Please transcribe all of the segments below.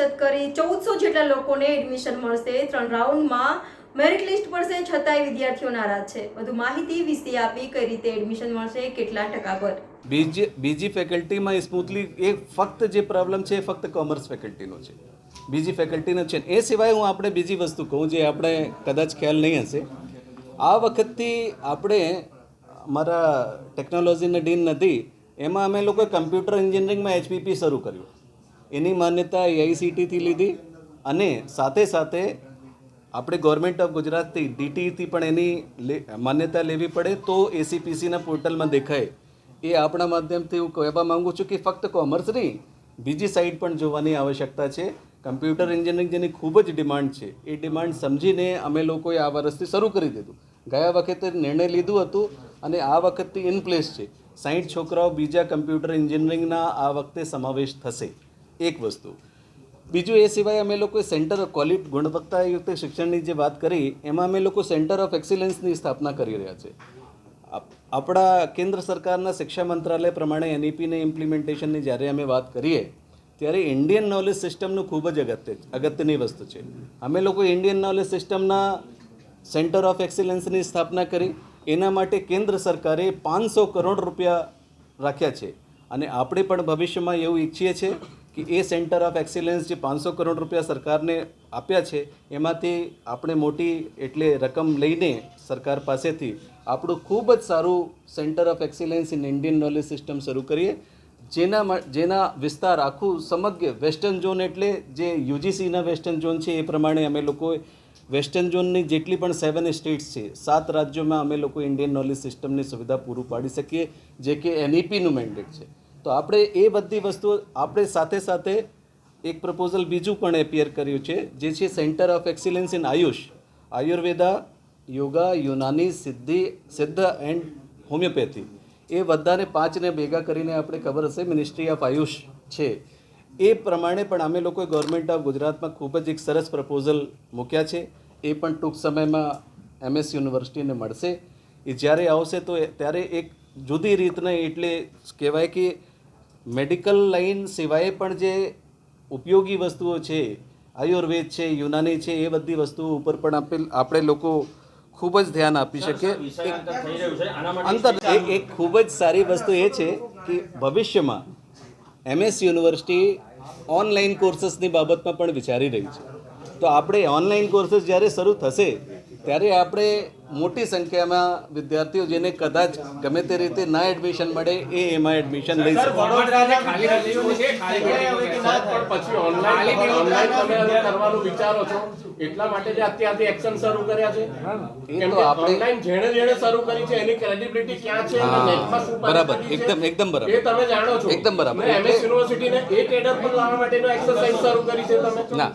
બચત કરી ચૌદસો જેટલા લોકોને એડમિશન મળશે. ત્રણ રાઉન્ડમાં મેરિટ લિસ્ટ પડશે છતાંય વિદ્યાર્થીઓ નારાજ છે. વધુ માહિતી વિશે આપી કઈ રીતે એડમિશન મળશે, કેટલા ટકા પર? બીજી બીજી ફેકલ્ટીમાં સ્મૂથલી એ ફક્ત જે પ્રોબ્લેમ છે એ ફક્ત કોમર્સ ફેકલ્ટીનો છે. બીજી ફેકલ્ટીનો છે. એ સિવાય હું આપણે બીજી વસ્તુ કહું, જે આપણે કદાચ ખ્યાલ નહીં હશે. આ વખતથી આપણે અમારા ટેકનોલોજીના ડીન નથી, એમાં અમે લોકોએ કમ્પ્યુટર એન્જિનિયરિંગમાં એચપીપી શરૂ કર્યું. એની માન્યતા એઆઈસીટીથી લીધી અને સાથે સાથે આપણે ગવર્મેન્ટ ઓફ ગુજરાતથી ડીટીથી પણ એની માન્યતા લેવી પડે તો એસીપીસીના પોર્ટલમાં દેખાય. એ આપણા માધ્યમથી હું કહેવા માગું છું કે ફક્ત કોમર્સ નહીં, બીજી સાઈડ પણ જોવાની આવશ્યકતા છે. કમ્પ્યુટર એન્જિનિયરિંગ જેની ખૂબ જ ડિમાન્ડ છે. એ ડિમાન્ડ સમજીને અમે લોકોએ આ વર્ષથી શરૂ કરી દીધું. ગયા વખતે નિર્ણય લીધું હતું અને આ વખતથી ઇન પ્લેસ છે. સાઠ છોકરાઓ બીજા કમ્પ્યુટર એન્જિનિયરિંગના આ વખતે સમાવેશ થશે. એક વસ્તુ. બીજું એ સિવાય અમે લોકો સેન્ટર ક્વોલિટી ગુણવત્તાયુક્ત શિક્ષણની જે વાત કરી, એમાં અમે લોકો સેન્ટર ઓફ એક્સિલન્સની સ્થાપના કરી રહ્યા છે. આપણા કેન્દ્ર સરકારના શિક્ષા મંત્રાલય પ્રમાણે એનઈપીને ઇમ્પ્લિમેન્ટેશનની જ્યારે અમે વાત કરીએ, ત્યારે ઇન્ડિયન નોલેજ સિસ્ટમનું ખૂબ જ અગત્ય, અગત્યની વસ્તુ છે. અમે લોકો ઇન્ડિયન નોલેજ સિસ્ટમના સેન્ટર ઓફ એક્સિલન્સની સ્થાપના કરી, એના માટે કેન્દ્ર સરકારે પાંચસો કરોડ રૂપિયા રાખ્યા છે. અને આપણે પણ ભવિષ્યમાં એવું ઈચ્છીએ છીએ કે એ સેન્ટર ઓફ એક્સિલન્સ જે પાંચસો કરોડ રૂપિયા સરકારને આપ્યા છે, એમાંથી આપણે મોટી એટલે રકમ લઈને સરકાર પાસેથી આપણું ખૂબ જ સારું centre of excellence in Indian knowledge system શરૂ કરીએ. જેના જેના વિસ્તાર આખું સમગ્ર વેસ્ટર્ન ઝોન એટલે જે યુજીસીના વેસ્ટર્ન ઝોન છે એ પ્રમાણે અમે લોકોએ વેસ્ટર્ન ઝોનની જેટલી પણ સેવન સ્ટેટ્સ છે, સાત રાજ્યોમાં અમે લોકો ઇન્ડિયન નોલેજ સિસ્ટમની સુવિધા પૂરું પાડી શકીએ, જે કે એનઈપીનું મેન્ડેટ છે. તો આપણે એ બધી વસ્તુઓ આપણે સાથે સાથે એક પ્રપોઝલ બીજું પણ એપિયર કર્યું છે, જે છે centre of excellence in Ayush Ayurveda yoga Unani Siddhi Siddha and homeopathy એ બધાને પાંચને ભેગા કરીને આપણે ખબર હશે મિનિસ્ટ્રી ઓફ આયુષ છે. એ પ્રમાણે પણ અમે લોકોએ ગવર્મેન્ટ ઓફ ગુજરાતમાં ખૂબ જ એક સરસ પ્રપોઝલ મૂક્યા છે. એ પણ ટૂંક સમયમાં એમએસ યુનિવર્સિટીને મળશે. એ જ્યારે આવશે તો ત્યારે એક જુદી રીતના એટલે કહેવાય કે મેડિકલ લાઈન સિવાય પણ જે ઉપયોગી વસ્તુઓ છે આયુર્વેદ છે યુનાની છે એ બધી વસ્તુઓ ઉપર પણ આપેલ આપણે લોકો ખૂબ જ ધ્યાન આપી શકીએ. એક અંતર એક ખૂબ જ સારી વસ્તુ એ છે કે ભવિષ્યમાં એમએસ યુનિવર્સિટી ઓનલાઈન કોર્સીસની બાબતમાં પણ વિચારી રહી છે. તો આપણે ઓનલાઈન કોર્સીસ જ્યારે શરૂ થશે ત્યારે આપણે મોટી સંખ્યામાં વિદ્યાર્થીઓ જેને કદાચ ગમે તે રીતે ના એડમિશન મળે એ એમાં એડમિશન લઈ શકે વડોદરાને ખાલી કર્યું છે ખાલી કર્યું છે પણ પછી ઓનલાઈન ઓનલાઈન તમે હવે કરવાનું વિચારો છો એટલા માટે એક્શન શરૂ કર્યા છે એ કેમ તો કે આપણે- ઓનલાઈન જેણે જેણે શરૂ કરી છે એની ક્રેડિબિલિટી ક્યાં છે અને હા, નેટમાં શું બરાબર. એકદમ- એકદમ બરાબર. એ તમે જાણો છો એકદમ બરાબર. મેં MS એટલે- યુનિવર્સિટીને એ કેડર પર લાવવા માટેનો એક્સરસાઇઝ શરૂ કરી છે તમે ના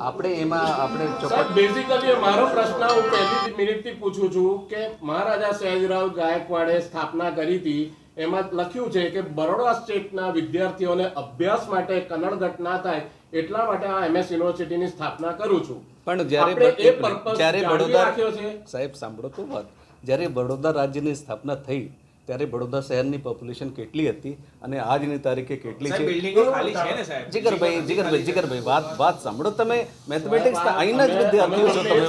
આપણે એમાં આપણે બેઝિકલી મારો પ્રશ્ન હું પહેલી મિનિટથી પૂછું છું કે મહારાજા સયાજીરાવ ગાયકવાડે સ્થાપના કરી હતી એમાં લખ્યું છે કે બરોડા સ્ટેટના વિદ્યાર્થીઓને અભ્યાસ માટે કનડગત ના થાય એટલા માટે આ એમએસ યુનિવર્સિટીની સ્થાપના કરું છું પણ જ્યારે જ્યારે બરોડા રાખ્યો છે. સાહેબ સાંભળો તો વાત જ્યારે બરોડા રાજ્યની સ્થાપના થઈ ત્યારે બડોદરા શહેરની પોપ્યુલેશન કેટલી હતી અને આજની તારીખે કેટલી છે? જીગરભાઈ જીગરભાઈ જીગરભાઈ વાત વાત સાંભળો તમે. મેથમેટિક્સ અહીંના જ વિદ્યાર્થીઓ છો તમે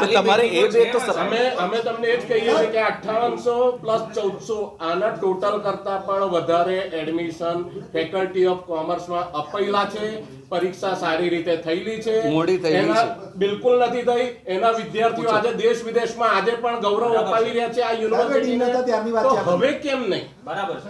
તો તમારે એ બે તો અમે અમે તમને એ જ કહીએ છીએ કે 5800 પ્લસ 1400 આના ટોટલ કરતા પણ વધારે એડમિશન ફેકલ્ટી ઓફ કોમર્સમાં અપાયેલા છે. પરીક્ષા સારી રીતે થયેલી છે. મોડી થયેલી છે. બિલકુલ નથી થઈ. એના વિદ્યાર્થીઓ આજે દેશ વિદેશમાં આજે પણ ગૌરવ અપાવી રહ્યા છે આ યુનિવર્સિટીને વાત છે હવે કેમ નહીં? બરાબર છે.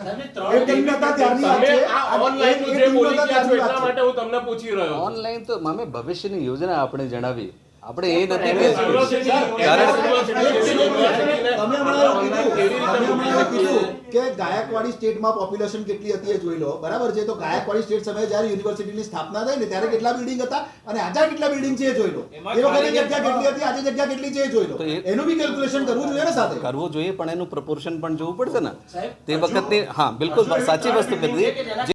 એ ટીમ નતા ત્યારની વાત છે. આ આ ઓનલાઈન એ- એ જે બોલી ગયા છો એટલા માટે હું તમને પૂછી રહ્યો છું. ઓનલાઈન તો મામે ભવિષ્યની યોજના આપણે જણાવી આપણે એ નથી કારણ- MS યુનિવર્સિટી જેવી યુનિવર્સિટીને તમે હમણાં આપણે એવું online કીધું કેવી રીતે તમે હમણાં એવું મૂકી શકીએ? કીધું કે ગાયકવાડી સ્ટેટમાં પોપ્યુલેશન કેટલી હતી એ જોઈ લો. બરાબર છે? તો ગાયકવાડી સ્ટેટ સમયે જ્યારે યુનિવર્સિટીની સ્થાપના થઈ ને ત્યારે કેટલા બિલ્ડિંગ હતા અને આજે કેટલા બિલ્ડિંગ છે એ જોઈ લો. એ વખતે જગ્યા કેટલી હતી? આજે જગ્યા કેટલી છે એ જોઈ લો. એનું બી કેલ્ક્યુલેશન કરવું જોઈએ ને સાથે. કરવું જોઈએ પણ એનું પ્રપોર્શન પણ જોવું પડશે ને. તે વખતે હા બિલકુલ સાચી વસ્તુ કરી દીધી